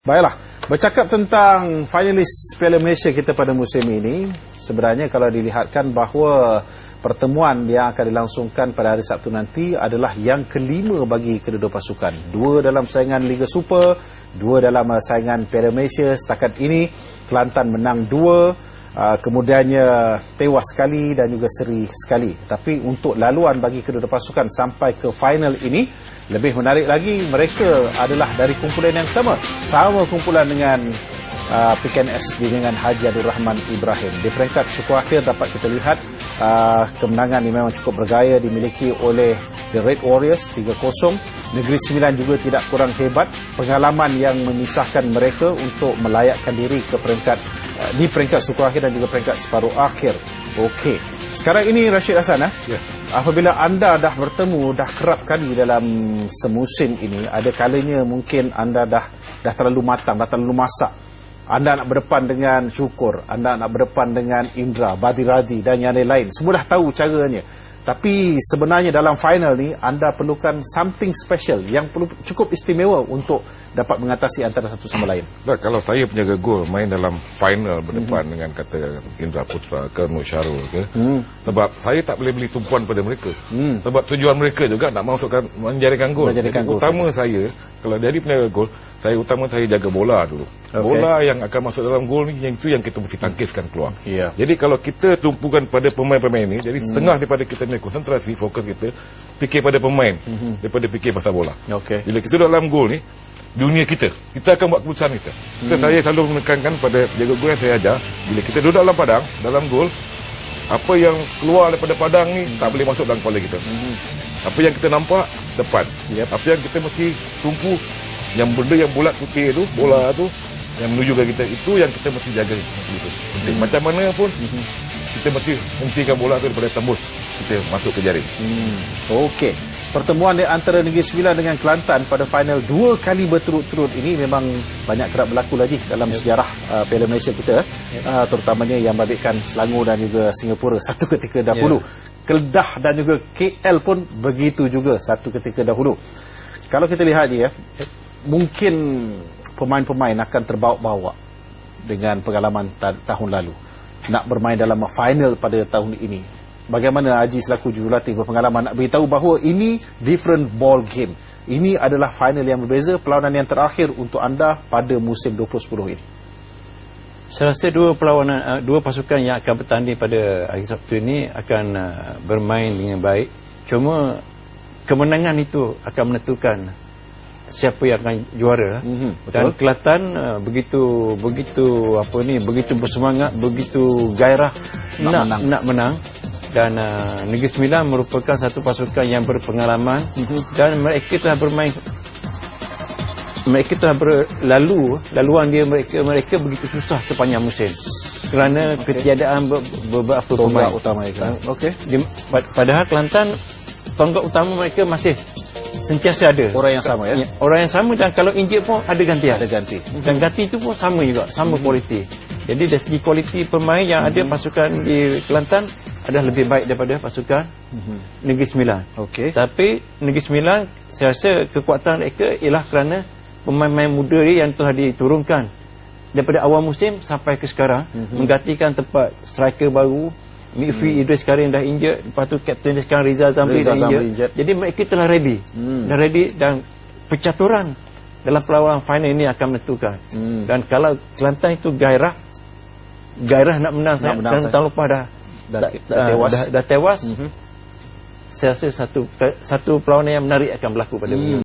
Baiklah, bercakap tentang finalis Piala Malaysia kita pada musim ini, sebenarnya kalau dilihatkan bahawa pertemuan yang akan dilangsungkan pada hari Sabtu nanti adalah yang kelima bagi kedua-dua pasukan. Dua dalam saingan Liga Super, dua dalam saingan Piala Malaysia. Setakat ini, Kelantan menang dua, uh, kemudiannya tewas sekali dan juga seri sekali. Tapi untuk laluan bagi kedua-dua pasukan sampai ke final ini, lebih menarik lagi, mereka adalah dari kumpulan yang sama. Sama kumpulan dengan uh, PKNS dengan Haji Abdul Rahman Ibrahim. Di peringkat suku akhir dapat kita lihat uh, kemenangan ini memang cukup bergaya dimiliki oleh The Red Warriors 3-0. Negeri Sembilan juga tidak kurang hebat. Pengalaman yang memisahkan mereka untuk melayakkan diri ke peringkat di peringkat suku akhir dan juga peringkat separuh akhir. Okey. Sekarang ini Rashid Hassan eh? ya. Apabila anda dah bertemu dah kerap kali dalam semusim ini ada kalanya mungkin anda dah dah terlalu matang dah terlalu masak anda nak berdepan dengan Syukur anda nak berdepan dengan Indra Badirazi dan yang lain-lain semua dah tahu caranya tapi sebenarnya dalam final ni anda perlukan something special yang perlu cukup istimewa untuk dapat mengatasi antara satu sama lain. Nah, kalau saya penjaga gol main dalam final berdepan hmm. dengan kata Indra Putra ke Nur Syarul ke hmm. sebab saya tak boleh beli tumpuan pada mereka. Hmm. Sebab tujuan mereka juga nak masukkan menjadikan gol. Menjadikan gol utama saya. saya kalau jadi penjaga gol saya utama saya jaga bola dulu. Okay. Bola yang akan masuk dalam gol ni yang itu yang kita mesti tangkiskan keluar. Yeah. Jadi kalau kita tumpukan pada pemain-pemain ini, jadi hmm. setengah daripada kita ni konsentrasi fokus kita fikir pada pemain hmm. daripada fikir pasal bola. Okay. Bila kita dalam gol ni dunia kita. Kita akan buat keputusan kita. Hmm. Saya selalu menekankan pada jaga gol yang saya ajar, bila kita duduk dalam padang, dalam gol, apa yang keluar daripada padang ni tak boleh masuk dalam kepala kita. Hmm. Apa yang kita nampak, depan. Yep. Apa yang kita mesti tumpu yang benda yang bulat putih tu bola tu yang menuju ke kita itu yang kita mesti jaga itu penting hmm. macam mana pun hmm. kita mesti hentikan bola tu daripada tembus kita masuk ke jaring hmm. okey pertemuan di antara Negeri Sembilan dengan Kelantan pada final dua kali berturut-turut ini memang banyak kerap berlaku lagi dalam yep. sejarah uh, Piala Malaysia kita yep. uh, terutamanya yang babitkan Selangor dan juga Singapura satu ketika dahulu yep. Kedah dan juga KL pun begitu juga satu ketika dahulu. Kalau kita lihat je ya mungkin pemain-pemain akan terbawa-bawa dengan pengalaman ta tahun lalu. Nak bermain dalam final pada tahun ini. Bagaimana Haji selaku jurulatih berpengalaman nak beritahu bahawa ini different ball game. Ini adalah final yang berbeza perlawanan yang terakhir untuk anda pada musim 2010 ini saya rasa dua perlawanan uh, dua pasukan yang akan bertanding pada hari Sabtu ini akan uh, bermain dengan baik. Cuma kemenangan itu akan menentukan siapa yang akan juara. Mm -hmm, dan Kelantan uh, begitu begitu apa ni begitu bersemangat begitu gairah nak nak menang, nak menang. dan uh, Negeri Sembilan merupakan satu pasukan yang berpengalaman. Mm -hmm. dan mereka telah bermain mereka telah berlalu laluan dia mereka mereka begitu susah sepanjang musim. Kerana okay. ketiadaan beberapa pemain utama mereka. Okey. Padahal Kelantan tonggak utama mereka masih sentiasa ada. Orang yang sama ya? ya orang yang sama dan kalau injek pun ada ganti. Ada ganti. Dan ganti itu pun sama juga sama hmm. kualiti. Jadi dari segi kualiti pemain yang hmm. ada pasukan di Kelantan adalah lebih baik daripada pasukan hmm. Negeri Sembilan. Okey. Tapi Negeri Sembilan saya rasa kekuatan mereka ialah kerana pemain-pemain muda yang telah diturunkan daripada awal musim sampai ke sekarang hmm. menggantikan tempat striker baru Midfield hmm. Idris Karim dah injured Lepas tu Captain dia sekarang Rizal Zamri dah injured. injured Jadi mereka telah ready hmm. Dah ready Dan percaturan Dalam perlawanan final ini akan menentukan hmm. Dan kalau Kelantan itu gairah Gairah nak menang, nak menang Dan tahun lepas dah Dah, dah, dah tewas, dah, dah tewas. Hmm. Saya rasa satu Satu perlawanan yang menarik akan berlaku pada hmm.